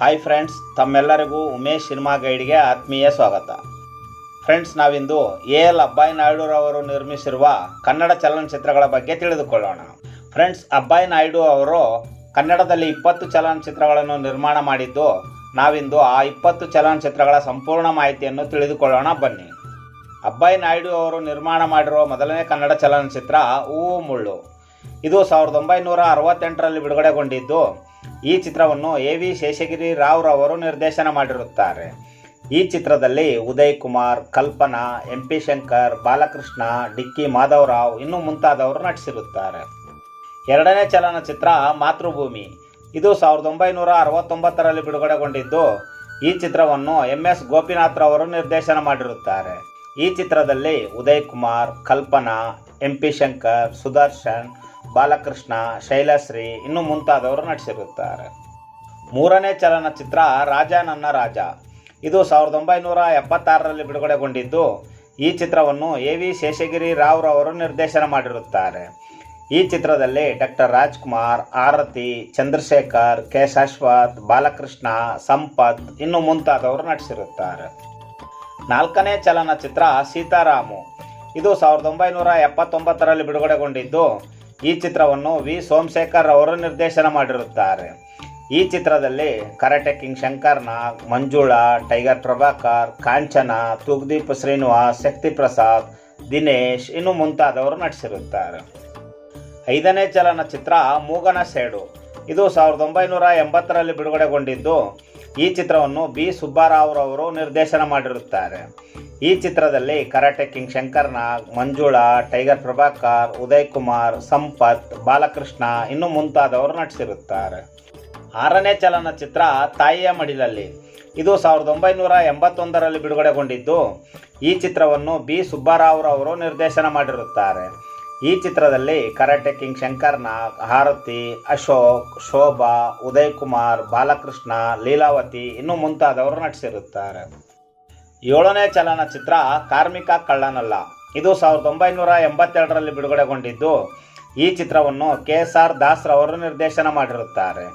Hi friends ತಮ್ಮೆಲ್ಲರಿಗೂ Umesh cinema ಗೈಡ್ಗೆ ಆತ್ಮೀಯ ಸ್ವಾಗತ. ಫ್ರೆಂಡ್ಸ್ ನಾವಿಂದು ಎ ಎಲ್ ಅಬ್ಬಾಯಿ ನಾಯ್ಡುರವರು ನಿರ್ಮಿಸಿರುವ ಕನ್ನಡ ಚಲನಚಿತ್ರಗಳ ಬಗ್ಗೆ ತಿಳಿದುಕೊಳ್ಳೋಣ. ಫ್ರೆಂಡ್ಸ್ ಅಬ್ಬಾಯಿ ನಾಯ್ಡು ಅವರು ಕನ್ನಡದಲ್ಲಿ ಇಪ್ಪತ್ತು ಚಲನಚಿತ್ರಗಳನ್ನು ನಿರ್ಮಾಣ ಮಾಡಿದ್ದು, ನಾವಿಂದು ಆ ಇಪ್ಪತ್ತು ಚಲನಚಿತ್ರಗಳ ಸಂಪೂರ್ಣ ಮಾಹಿತಿಯನ್ನು ತಿಳಿದುಕೊಳ್ಳೋಣ, ಬನ್ನಿ. ಅಬ್ಬಾಯಿ ನಾಯ್ಡು ಅವರು ನಿರ್ಮಾಣ ಮಾಡಿರುವ ಮೊದಲನೇ ಕನ್ನಡ ಚಲನಚಿತ್ರ ಹೂವು ಮುಳ್ಳು. ಇದು ಸಾವಿರದ ಒಂಬೈನೂರ ಅರವತ್ತೆಂಟರಲ್ಲಿ ಬಿಡುಗಡೆಗೊಂಡಿದ್ದು ಈ ಚಿತ್ರವನ್ನು ಎ ವಿ ಶೇಷಗಿರಿ ರಾವ್ ರವರು ನಿರ್ದೇಶನ ಮಾಡಿರುತ್ತಾರೆ. ಈ ಚಿತ್ರದಲ್ಲಿ ಉದಯ್ ಕುಮಾರ್, ಕಲ್ಪನಾ, ಎಂ ಪಿ ಶಂಕರ್, ಬಾಲಕೃಷ್ಣ, ಡಿಕ್ಕಿ ಮಾಧವರಾವ್ ಇನ್ನೂ ಮುಂತಾದವರು ನಟಿಸಿರುತ್ತಾರೆ. ಎರಡನೇ ಚಲನಚಿತ್ರ ಮಾತೃಭೂಮಿ. ಇದು ಸಾವಿರದ ಒಂಬೈನೂರ ಅರವತ್ತೊಂಬತ್ತರಲ್ಲಿ ಬಿಡುಗಡೆಗೊಂಡಿದ್ದು, ಈ ಚಿತ್ರವನ್ನು ಎಂ ಎಸ್ ಗೋಪಿನಾಥ್ ರವರು ನಿರ್ದೇಶನ ಮಾಡಿರುತ್ತಾರೆ. ಈ ಚಿತ್ರದಲ್ಲಿ ಉದಯ್ ಕುಮಾರ್, ಕಲ್ಪನಾ, ಎಂ ಪಿ ಶಂಕರ್, ಸುದರ್ಶನ್ ಬಾಲಕೃಷ್ಣ, ಶೈಲಶ್ರೀ ಇನ್ನು ಮುಂತಾದವರು ನಟಿಸಿರುತ್ತಾರೆ. ಮೂರನೇ ಚಲನಚಿತ್ರ, ರಾಜ ನನ್ನ ರಾಜ. ಇದು ಸಾವಿರದ ಒಂಬೈನೂರ ಎಪ್ಪತ್ತಾರರಲ್ಲಿ ಬಿಡುಗಡೆಗೊಂಡಿದ್ದು, ಈ ಚಿತ್ರವನ್ನು ಎ ವಿ ಶೇಷಗಿರಿ ರಾವ್ ರವರು ನಿರ್ದೇಶನ ಮಾಡಿರುತ್ತಾರೆ. ಈ ಚಿತ್ರದಲ್ಲಿ ಡಾಕ್ಟರ್ ರಾಜ್ಕುಮಾರ್, ಆರತಿ, ಚಂದ್ರಶೇಖರ್, ಕೆ ಶಾಶ್ವತ್, ಬಾಲಕೃಷ್ಣ, ಸಂಪತ್ ಇನ್ನು ಮುಂತಾದವರು ನಟಿಸಿರುತ್ತಾರೆ. ನಾಲ್ಕನೇ ಚಲನಚಿತ್ರ, ಸೀತಾರಾಮು. ಇದು ಸಾವಿರದ ಒಂಬೈನೂರ ಎಪ್ಪತ್ತೊಂಬತ್ತರಲ್ಲಿ ಬಿಡುಗಡೆಗೊಂಡಿದ್ದು ಈ ಚಿತ್ರವನ್ನು ವಿ. ಸೋಮಶೇಖರ್ ಅವರು ನಿರ್ದೇಶನ ಮಾಡಿರುತ್ತಾರೆ. ಈ ಚಿತ್ರದಲ್ಲಿ karate king Nag Manjula, tiger Prabhakar, Kanchana, Thugdeep Srinivas Shakti Prasad Dinesh ಇನ್ನು ಮುಂತಾದವರು ನಟಿಸಿರುತ್ತಾರೆ. ಐದನೇ ಚಲನಚಿತ್ರ ಮೂಗನ ಸೇಡು. ಇದು ಸಾವಿರದ ಒಂಬೈನೂರ ಎಂಬತ್ತರಲ್ಲಿ ಬಿಡುಗಡೆಗೊಂಡಿದ್ದು ಈ ಚಿತ್ರವನ್ನು ಬಿ. ಸುಬ್ಬಾರಾವ್ರವರು ನಿರ್ದೇಶನ ಮಾಡಿರುತ್ತಾರೆ. ಈ ಚಿತ್ರದಲ್ಲಿ karate king Shankar Nag Manjula, tiger Prabhakar Uday Kumar Sampath, Balakrishna ಇನ್ನು ಮುಂತಾದವರು ನಟಿಸಿರುತ್ತಾರೆ. ಆರನೇ ಚಲನಚಿತ್ರ ತಾಯಿಯ ಮಡಿಲಲ್ಲಿ. ಇದು ಸಾವಿರದ ಒಂಬೈನೂರ ಎಂಬತ್ತೊಂದರಲ್ಲಿ ಬಿಡುಗಡೆಗೊಂಡಿದ್ದು. ಈ ಚಿತ್ರವನ್ನು ಬಿ. ಸುಬ್ಬಾರಾವ್ರವರು ನಿರ್ದೇಶನ ಮಾಡಿರುತ್ತಾರೆ. ಈ ಚಿತ್ರದಲ್ಲಿ ಕರಾಟೆ ಕಿಂಗ್ ಶಂಕರ್ ನಾಗ್ ಹಾರತಿ, ಅಶೋಕ್, ಶೋಭಾ ಉದಯ್ ಕುಮಾರ್ ಬಾಲಕೃಷ್ಣ, ಲೀಲಾವತಿ ಇನ್ನು ಮುಂತಾದವರು ನಟಿಸಿರುತ್ತಾರೆ. ಏಳನೇ ಚಲನಚಿತ್ರ ಕಾರ್ಮಿಕ ಕಳ್ಳನಲ್ಲ. ಇದು ಸಾವಿರದ ಒಂಬೈನೂರ ಎಂಬತ್ತೆರಡರಲ್ಲಿ ಬಿಡುಗಡೆಗೊಂಡಿದ್ದು, ಈ ಚಿತ್ರವನ್ನು ಕೆ ಎಸ್ ಆರ್ ದಾಸ್ ರವರು ನಿರ್ದೇಶನ ಮಾಡಿರುತ್ತಾರೆ.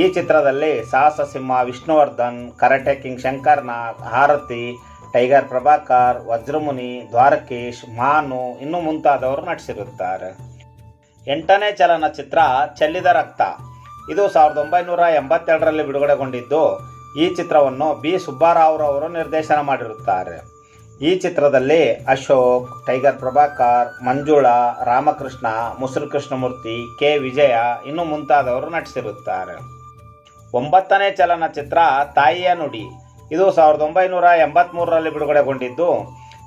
ಈ ಚಿತ್ರದಲ್ಲಿ ಸಾಹಸ ಸಿಂಹ Vishnuvardhan, karate king Shankar Nag Aarathi tiger Prabhakar, Vajramuni, Dwarakish, Manu ಇನ್ನು ಮುಂತಾದವರು ನಟಿಸಿರುತ್ತಾರೆ. ಎಂಟನೇ ಚಲನಚಿತ್ರ ಚೆಲ್ಲಿದ ರಕ್ತ. ಇದು ಸಾವಿರದ ಒಂಬೈನೂರ ಎಂಬತ್ತೆರಡರಲ್ಲಿ ಬಿಡುಗಡೆಗೊಂಡಿದ್ದು, ಈ ಚಿತ್ರವನ್ನು ಬಿ. ಸುಬ್ಬಾರಾವ್ರವರು ನಿರ್ದೇಶನ ಮಾಡಿರುತ್ತಾರೆ. ಈ ಚಿತ್ರದಲ್ಲಿ ಅಶೋಕ್, ಟೈಗರ್ ಪ್ರಭಾಕರ್, ಮಂಜುಳಾ, ರಾಮಕೃಷ್ಣ ಮುಸುರು ಕೃಷ್ಣಮೂರ್ತಿ ಕೆ. ವಿಜಯ ಇನ್ನು ಮುಂತಾದವರು ನಟಿಸಿರುತ್ತಾರೆ. ಒಂಬತ್ತನೇ ಚಲನಚಿತ್ರ ತಾಯಿಯ ನುಡಿ. ಇದು ಸಾವಿರದ ಒಂಬೈನೂರ ಎಂಬತ್ತ್ಮೂರರಲ್ಲಿ ಬಿಡುಗಡೆಗೊಂಡಿದ್ದು,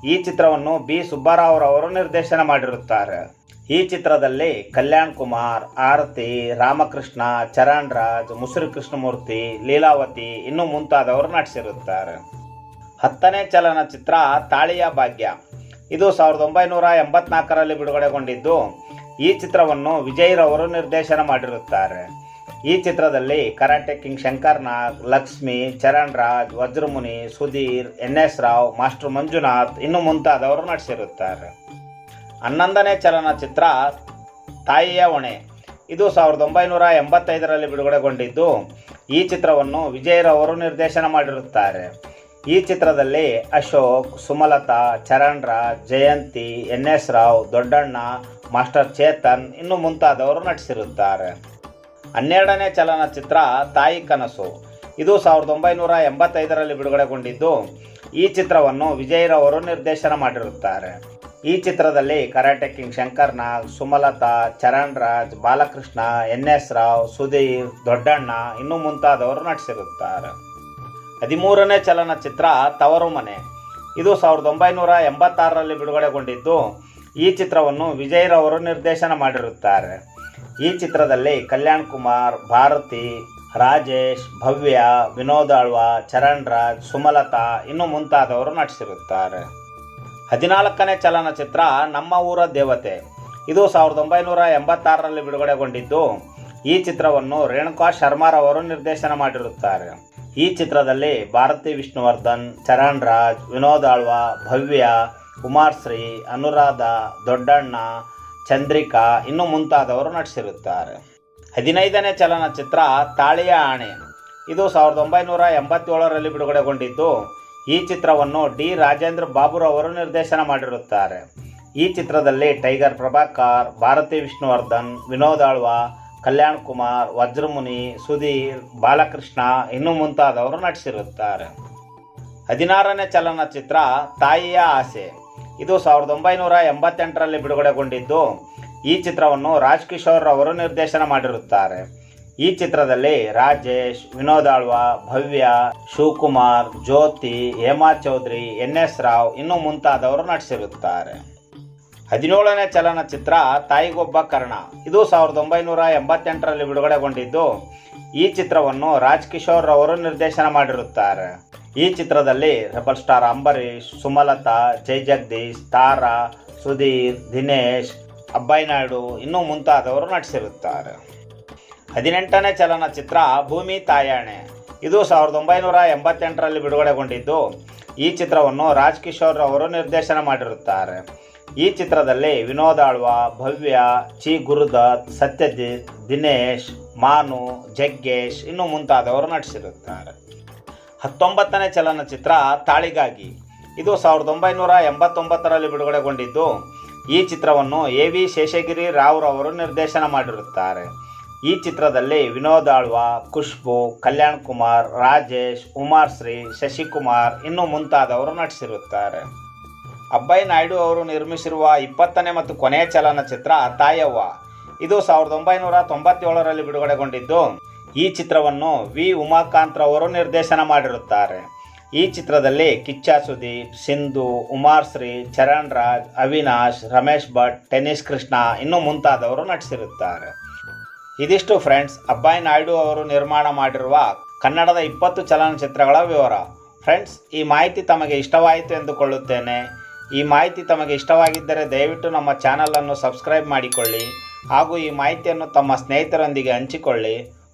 ಈ ಚಿತ್ರವನ್ನು ಬಿ. ಸುಬ್ಬಾರಾವ್ರವರು ನಿರ್ದೇಶನ ಮಾಡಿರುತ್ತಾರೆ. ಈ ಚಿತ್ರದಲ್ಲಿ ಕಲ್ಯಾಣ್ ಕುಮಾರ್, ಆರತಿ, ರಾಮಕೃಷ್ಣ, ಚರಣ್ ರಾಜ್, ಮುಸುರು ಕೃಷ್ಣಮೂರ್ತಿ, ಲೀಲಾವತಿ ಇನ್ನೂ ಮುಂತಾದವರು ನಟಿಸಿರುತ್ತಾರೆ. ಹತ್ತನೇ ಚಲನಚಿತ್ರ ತಾಳಿಯ ಭಾಗ್ಯ. ಇದು ಸಾವಿರದ ಒಂಬೈನೂರ ಎಂಬತ್ನಾಲ್ಕರಲ್ಲಿ ಬಿಡುಗಡೆಗೊಂಡಿದ್ದು, ಈ ಚಿತ್ರವನ್ನು ವಿಜಯ್ರವರು ನಿರ್ದೇಶನ ಮಾಡಿರುತ್ತಾರೆ. ಈ ಚಿತ್ರದಲ್ಲಿ karate king Shankar Nag, Lakshmi, Charan Raj, Vajramuni, Sudhir, N S Rao, master Manjunath ಇನ್ನು ಮುಂತಾದವರು ನಟಿಸಿರುತ್ತಾರೆ. ಹನ್ನೊಂದನೇ ಚಲನಚಿತ್ರ ತಾಯಿಯ ಹೊಣೆ. ಇದು ಸಾವಿರದ ಒಂಬೈನೂರ ಎಂಬತ್ತೈದರಲ್ಲಿ ಬಿಡುಗಡೆಗೊಂಡಿದ್ದು, ಈ ಚಿತ್ರವನ್ನು ವಿಜಯ್ರವರು ನಿರ್ದೇಶನ ಮಾಡಿರುತ್ತಾರೆ. ಈ ಚಿತ್ರದಲ್ಲಿ Ashok, Sumalatha, Charan Raj, Jayanthi, N S Rao, Doddanna, master Chetan ಇನ್ನು ಮುಂತಾದವರು ನಟಿಸಿರುತ್ತಾರೆ. ಹನ್ನೆರಡನೇ ಚಲನಚಿತ್ರ ತಾಯಿ ಕನಸು. ಇದು ಸಾವಿರದ ಒಂಬೈನೂರ ಎಂಬತ್ತೈದರಲ್ಲಿ ಬಿಡುಗಡೆಗೊಂಡಿದ್ದು, ಈ ಚಿತ್ರವನ್ನು ವಿಜಯ್ರವರು ನಿರ್ದೇಶನ ಮಾಡಿರುತ್ತಾರೆ. ಈ ಚಿತ್ರದಲ್ಲಿ karate king Shankar Nag, Sumalatha, Charan Raj, Balakrishna, N S Rao Sudhir Doddanna ಇನ್ನು ಮುಂತಾದವರು ನಟಿಸಿರುತ್ತಾರೆ. ಹದಿಮೂರನೇ ಚಲನಚಿತ್ರ ತವರು ಮನೆ. ಇದು ಸಾವಿರದ ಒಂಬೈನೂರ ಎಂಬತ್ತಾರರಲ್ಲಿ ಬಿಡುಗಡೆಗೊಂಡಿದ್ದು, ಈ ಚಿತ್ರವನ್ನು ವಿಜಯ್ರವರು ನಿರ್ದೇಶನ ಮಾಡಿರುತ್ತಾರೆ. ಈ ಚಿತ್ರದಲ್ಲಿ ಕಲ್ಯಾಣ್ ಕುಮಾರ್, ಭಾರತಿ, ರಾಜೇಶ್, ಭವ್ಯ, ವಿನೋದ್ ಆಳ್ವ ಚರಣ್ ರಾಜ್ ಸುಮಲತಾ ಇನ್ನು ಮುಂತಾದವರು ನಟಿಸಿರುತ್ತಾರೆ. ಹದಿನಾಲ್ಕನೇ ಚಲನಚಿತ್ರ ನಮ್ಮ ಊರ ದೇವತೆ. ಇದು ಸಾವಿರದ ಒಂಬೈನೂರ ಎಂಬತ್ತಾರರಲ್ಲಿ ಬಿಡುಗಡೆಗೊಂಡಿದ್ದು, ಈ ಚಿತ್ರವನ್ನು ರೇಣುಕಾ ಶರ್ಮಾರವರು ನಿರ್ದೇಶನ ಮಾಡಿರುತ್ತಾರೆ. ಈ ಚಿತ್ರದಲ್ಲಿ ಭಾರತಿ ವಿಷ್ಣುವರ್ಧನ್ ಚರಣ್ ರಾಜ್ ವಿನೋದ್ ಆಳ್ವ, ಭವ್ಯ, ಕುಮಾರ್ಶ್ರೀ, ಅನುರಾಧ, ದೊಡ್ಡಣ್ಣ ಚಂದ್ರಿಕಾ ಇನ್ನು ಮುಂತಾದವರು ನಟಿಸಿರುತ್ತಾರೆ. ಹದಿನೈದನೇ ಚಲನಚಿತ್ರ ತಾಳಿಯ ಆಣೆ. ಇದು ಸಾವಿರದ ಒಂಬೈನೂರ ಎಂಬತ್ತೇಳರಲ್ಲಿ ಬಿಡುಗಡೆಗೊಂಡಿದ್ದು, ಈ ಚಿತ್ರವನ್ನು ಡಿ ರಾಜೇಂದ್ರ ಬಾಬುರವರು ನಿರ್ದೇಶನ ಮಾಡಿರುತ್ತಾರೆ. ಈ ಚಿತ್ರದಲ್ಲಿ ಟೈಗರ್ ಪ್ರಭಾಕರ್, ಭಾರತಿ ವಿಷ್ಣುವರ್ಧನ್, ವಿನೋದ್ ಆಳ್ವಾ, ಕಲ್ಯಾಣ್ ಕುಮಾರ್, ವಜ್ರಮುನಿ, ಸುಧೀರ್, ಬಾಲಕೃಷ್ಣ ಇನ್ನೂ ಮುಂತಾದವರು ನಟಿಸಿರುತ್ತಾರೆ. ಹದಿನಾರನೇ ಚಲನಚಿತ್ರ ತಾಯಿಯ ಆಸೆ. ಇದು ಸಾವಿರದ ಒಂಬೈನೂರ ಎಂಬತ್ತೆಂಟರಲ್ಲಿ ಬಿಡುಗಡೆಗೊಂಡಿದ್ದು. ಈ ಚಿತ್ರವನ್ನು ರಾಜ್ ಕಿಶೋರ್ ಅವರು ನಿರ್ದೇಶನ ಮಾಡಿರುತ್ತಾರೆ. ಈ ಚಿತ್ರದಲ್ಲಿ ರಾಜೇಶ್, ವಿನೋದ್ ಆಳ್ವಾ, ಭವ್ಯ, ಶಿವಕುಮಾರ್, ಜ್ಯೋತಿ, ಹೇಮಾ ಚೌಧರಿ, ಎನ್ ಎಸ್ ರಾವ್ ಇನ್ನೂ ಮುಂತಾದವರು ನಟಿಸಿರುತ್ತಾರೆ. ಹದಿನೇಳನೇ ಚಲನಚಿತ್ರ ತಾಯಿಗೊಬ್ಬ ಕರ್ಣ. ಇದು ಸಾವಿರದ ಒಂಬೈನೂರ ಎಂಬತ್ತೆಂಟರಲ್ಲಿ ಬಿಡುಗಡೆಗೊಂಡಿದ್ದು. ಈ ಚಿತ್ರವನ್ನು ರಾಜ್ ಕಿಶೋರ್ ಅವರು ನಿರ್ದೇಶನ ಮಾಡಿರುತ್ತಾರೆ. ಈ ಚಿತ್ರದಲ್ಲಿ ರೆಬಲ್ ಸ್ಟಾರ್ ಅಂಬರೀಶ್ ಸುಮಲತಾ, ಜೈ ಜಗದೀಶ್, ತಾರಾ, ಸುಧೀರ್, ದಿನೇಶ್ ಅಬ್ಬಾಯಿ ನಾಯ್ಡು ಇನ್ನೂ ಮುಂತಾದವರು ನಟಿಸಿರುತ್ತಾರೆ. ಹದಿನೆಂಟನೇ ಚಲನಚಿತ್ರ ಭೂಮಿ ತಾಯಾಣೆ. ಇದು ಸಾವಿರದ ಒಂಬೈನೂರ ಎಂಬತ್ತೆಂಟರಲ್ಲಿ ಬಿಡುಗಡೆಗೊಂಡಿದ್ದು, ಈ ಚಿತ್ರವನ್ನು ರಾಜ್ ಕಿಶೋರ್ ಅವರು ನಿರ್ದೇಶನ ಮಾಡಿರುತ್ತಾರೆ. ಈ ಚಿತ್ರದಲ್ಲಿ ವಿನೋದ್ ಆಳ್ವಾ, ಭವ್ಯ, ಚಿ ಗುರುದತ್, ಸತ್ಯಜಿತ್, ದಿನೇಶ್, ಮಾನು, ಜಗ್ಗೇಶ್ ಇನ್ನೂ ಮುಂತಾದವರು ನಟಿಸಿರುತ್ತಾರೆ. ಹತ್ತೊಂಬತ್ತನೇ ಚಲನಚಿತ್ರ ತಾಳಿಗಾಗಿ. ಇದು ಸಾವಿರದ ಒಂಬೈನೂರ ಎಂಬತ್ತೊಂಬತ್ತರಲ್ಲಿ ಬಿಡುಗಡೆಗೊಂಡಿದ್ದು, ಈ ಚಿತ್ರವನ್ನು ಎ ವಿ ಶೇಷಗಿರಿ ರಾವ್ರವರು ನಿರ್ದೇಶನ ಮಾಡಿರುತ್ತಾರೆ. ಈ ಚಿತ್ರದಲ್ಲಿ ವಿನೋದ್ ಆಳ್ವಾ, ಖುಷ್ಬು, ಕಲ್ಯಾಣ್ ಕುಮಾರ್, ರಾಜೇಶ್ ಉಮಾರ್ಶ್ರೀ ಶಶಿಕುಮಾರ್ ಇನ್ನೂ ಮುಂತಾದವರು ನಟಿಸಿರುತ್ತಾರೆ. ಅಬ್ಬಯ್ ನಾಯ್ಡು ಅವರು ನಿರ್ಮಿಸಿರುವ ಇಪ್ಪತ್ತನೇ ಮತ್ತು ಕೊನೆಯ ಚಲನಚಿತ್ರ ತಾಯವ್ವ. ಇದು ಸಾವಿರದ ಒಂಬೈನೂರ ತೊಂಬತ್ತೇಳರಲ್ಲಿ ಬಿಡುಗಡೆಗೊಂಡಿದ್ದು ಈ ಚಿತ್ರವನ್ನು ವಿ. ಉಮಾಕಾಂತ್ರವರು ನಿರ್ದೇಶನ ಮಾಡಿರುತ್ತಾರೆ. ಈ ಚಿತ್ರದಲ್ಲಿ ಕಿಚ್ಚ ಸುದೀಪ್ ಸಿಂಧು, ಉಮಾರ್ಶ್ರೀ ಚರಣ್ ರಾಜ್ ಅವಿನಾಶ್, ರಮೇಶ್ ಭಟ್, ಟೆನಿಸ್ ಕೃಷ್ಣ ಇನ್ನೂ ಮುಂತಾದವರು ನಟಿಸಿರುತ್ತಾರೆ. ಇದಿಷ್ಟು ಫ್ರೆಂಡ್ಸ್, ಅಬ್ಬಾಯಿ ನಾಯ್ಡು ಅವರು ನಿರ್ಮಾಣ ಮಾಡಿರುವ ಕನ್ನಡದ ಇಪ್ಪತ್ತು ಚಲನಚಿತ್ರಗಳ ವಿವರ. ಫ್ರೆಂಡ್ಸ್, ಈ ಮಾಹಿತಿ ತಮಗೆ ಇಷ್ಟವಾಯಿತು ಎಂದುಕೊಳ್ಳುತ್ತೇನೆ. ಈ ಮಾಹಿತಿ ತಮಗೆ ಇಷ್ಟವಾಗಿದ್ದರೆ ದಯವಿಟ್ಟು ನಮ್ಮ ಚಾನಲನ್ನು ಸಬ್ಸ್ಕ್ರೈಬ್ ಮಾಡಿಕೊಳ್ಳಿ ಹಾಗೂ ಈ ಮಾಹಿತಿಯನ್ನು ತಮ್ಮ ಸ್ನೇಹಿತರೊಂದಿಗೆ ಹಂಚಿಕೊಳ್ಳಿ.